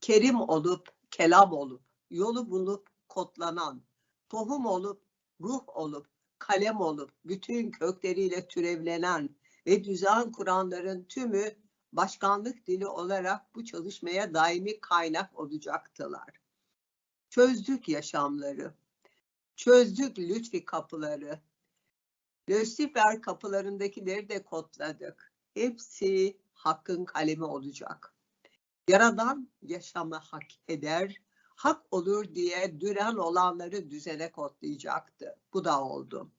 kerim olup, kelam olup, yolu bulup kodlanan, tohum olup, ruh olup, kalem olup, bütün kökleriyle türevlenen ve düzen kuranların tümü başkanlık dili olarak bu çalışmaya daimi kaynak olacaktılar. Çözdük yaşamları, çözdük lütfi kapıları, Lucifer kapılarındakileri de kodladık. Hepsi hakkın kalemi olacak. Yaradan yaşamı hak eder, hak olur diye düren olanları düzene kodlayacaktı. Bu da oldu.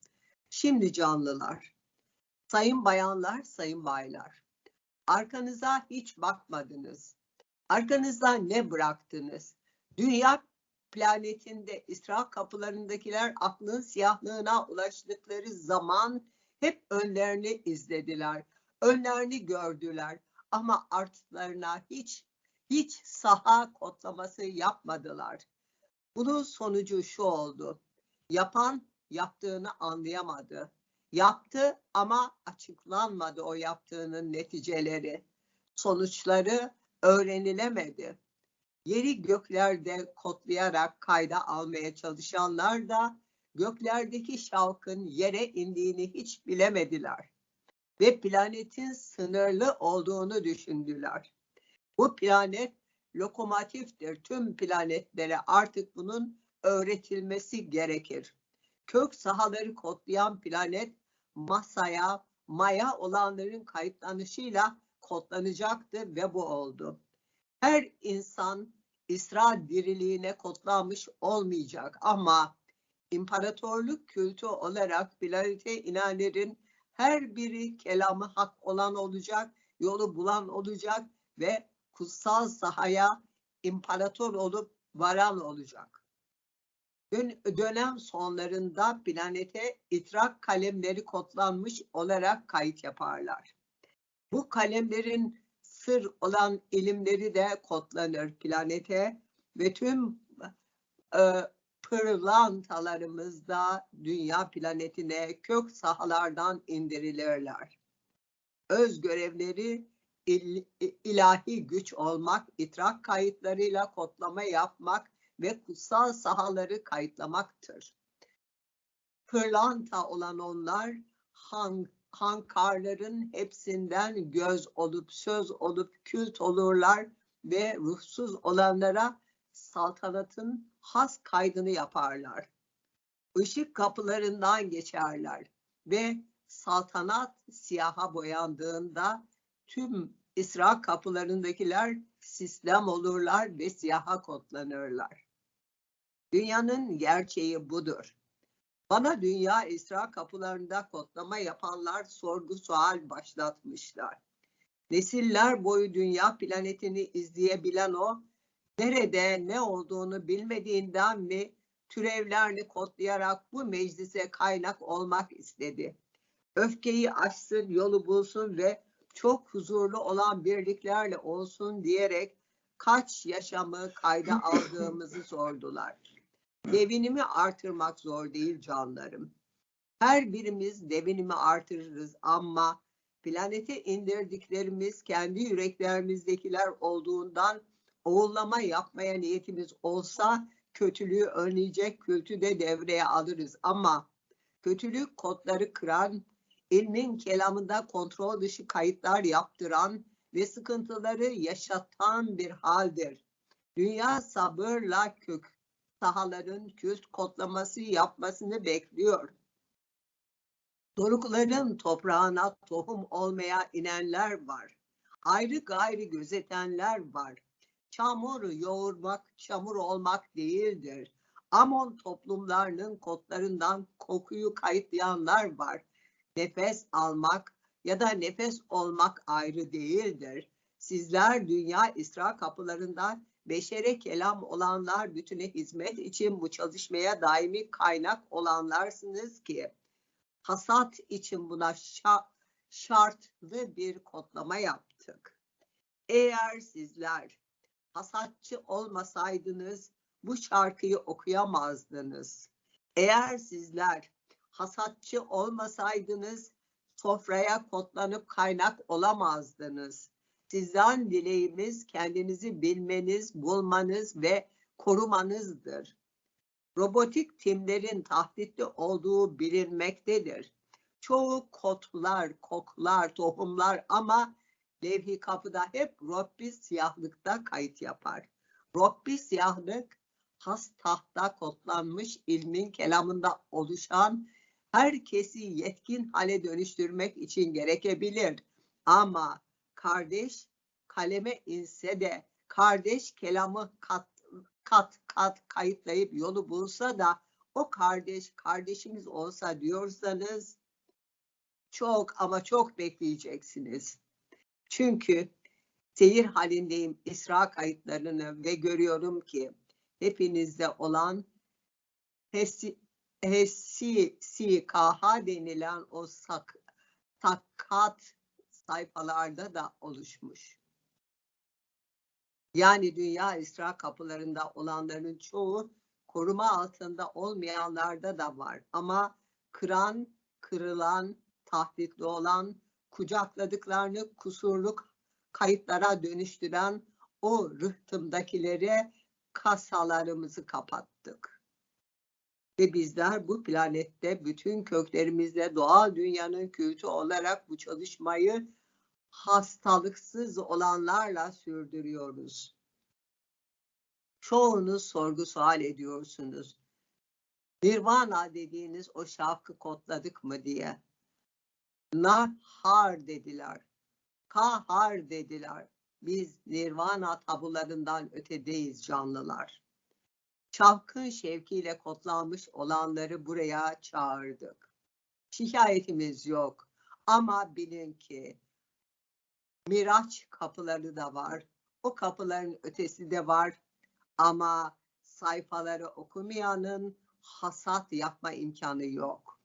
Şimdi canlılar, sayın bayanlar, sayın baylar, arkanıza hiç bakmadınız. Arkanızda ne bıraktınız? Dünya planetinde İsra kapılarındakiler aklın siyahlığına ulaştıkları zaman hep önlerini izlediler. Önlerini gördüler ama artlarına hiç hiç saha kodlaması yapmadılar. Bunun sonucu şu oldu. Yapan yaptığını anlayamadı. Yaptı ama açıklanmadı o yaptığının neticeleri. Sonuçları öğrenilemedi. Yeri göklerde kodlayarak kayda almaya çalışanlar da göklerdeki şalkın yere indiğini hiç bilemediler ve planetin sınırlı olduğunu düşündüler. Bu planet lokomotiftir. Tüm planetlere artık bunun öğretilmesi gerekir. Kök sahaları kodlayan planet masaya, maya olanların kayıtlanışıyla kodlanacaktı ve bu oldu. Her insan İsra diriliğine kodlanmış olmayacak ama imparatorluk kültü olarak planete inanların her biri kelamı hak olan olacak, yolu bulan olacak ve kutsal sahaya imparator olup varan olacak. Dönem sonlarında planete itrak kalemleri kodlanmış olarak kayıt yaparlar. Bu kalemlerin sır olan ilimleri de kodlanır planete ve tüm e, pırlantalarımızda dünya planetine kök sahalardan indirilirler. Öz görevleri il, ilahi güç olmak, itrak kayıtlarıyla kodlama yapmak ve kutsal sahaları kayıtlamaktır. Pırlanta olan onlar han, hankarların hepsinden göz olup söz olup kült olurlar ve ruhsuz olanlara saltanatın has kaydını yaparlar. Işık kapılarından geçerler ve saltanat siyaha boyandığında tüm İsra kapılarındakiler sistem olurlar ve siyaha kodlanırlar. Dünyanın gerçeği budur. Bana dünya İsra kapılarında kodlama yapanlar sorgu sual başlatmışlar. Nesiller boyu dünya planetini izleyebilen o, nerede ne olduğunu bilmediğinden mi türevlerini kodlayarak bu meclise kaynak olmak istedi. Öfkeyi açsın, yolu bulsun ve çok huzurlu olan birliklerle olsun diyerek kaç yaşamı kayda aldığımızı sordular. Devinimi artırmak zor değil canlarım. Her birimiz devinimi artırırız ama planete indirdiklerimiz kendi yüreklerimizdekiler olduğundan oğullama yapmaya niyetimiz olsa kötülüğü önleyecek kültü de devreye alırız. Ama kötülük kodları kıran, ilmin kelamında kontrol dışı kayıtlar yaptıran ve sıkıntıları yaşatan bir haldir. Dünya sabırla kök sahaların kült kodlaması yapmasını bekliyor. Dorukların toprağına tohum olmaya inenler var. Ayrı gayri gözetenler var. Çamur yoğurmak, çamur olmak değildir. Amon toplumlarının kodlarından kokuyu kayıtlayanlar var. Nefes almak ya da nefes olmak ayrı değildir. Sizler dünya İsra kapılarından beşere kelam olanlar bütüne hizmet için bu çalışmaya daimi kaynak olanlarsınız ki hasat için buna şartlı bir kodlama yaptık. Eğer sizler hasatçı olmasaydınız bu şarkıyı okuyamazdınız. Eğer sizler hasatçı olmasaydınız sofraya kodlanıp kaynak olamazdınız. Sizden dileğimiz kendinizi bilmeniz, bulmanız ve korumanızdır. Robotik timlerin tahditli olduğu bilinmektedir. Çoğu kodlar, koklar, tohumlar ama levhi kapıda hep Robbi siyahlıkta kayıt yapar. Robbi siyahlık has tahta kodlanmış ilmin kelamında oluşan herkesi yetkin hale dönüştürmek için gerekebilir. Ama kardeş kaleme inse de kardeş kelamı kat kat kat kayıtlayıp yolu bulsa da o kardeş kardeşimiz olsa diyorsanız çok ama çok bekleyeceksiniz. Çünkü seyir halindeyim İsra kayıtlarını ve görüyorum ki hepinizde olan SKH denilen o sak, sakat sayfalarda da oluşmuş. Yani dünya İsra kapılarında olanların çoğu koruma altında olmayanlarda da var. Ama kıran, kırılan, tahditli olan, kucakladıklarını kusurluk kayıtlara dönüştüren o rıhtımdakilere kasalarımızı kapattık. Ve bizler bu planette bütün köklerimizle doğal dünyanın kültü olarak bu çalışmayı hastalıksız olanlarla sürdürüyoruz. Çoğunuz sorgu sual ediyorsunuz. Nirvana dediğiniz o şafkı kodladık mı diye. Nahar dediler. Kahar dediler. Biz nirvana tabularından ötedeyiz canlılar. Çapkın şevkiyle kodlanmış olanları buraya çağırdık. Şikayetimiz yok. Ama bilin ki Miraç kapıları da var. O kapıların ötesi de var. Ama sayfaları okumayanın hasat yapma imkanı yok.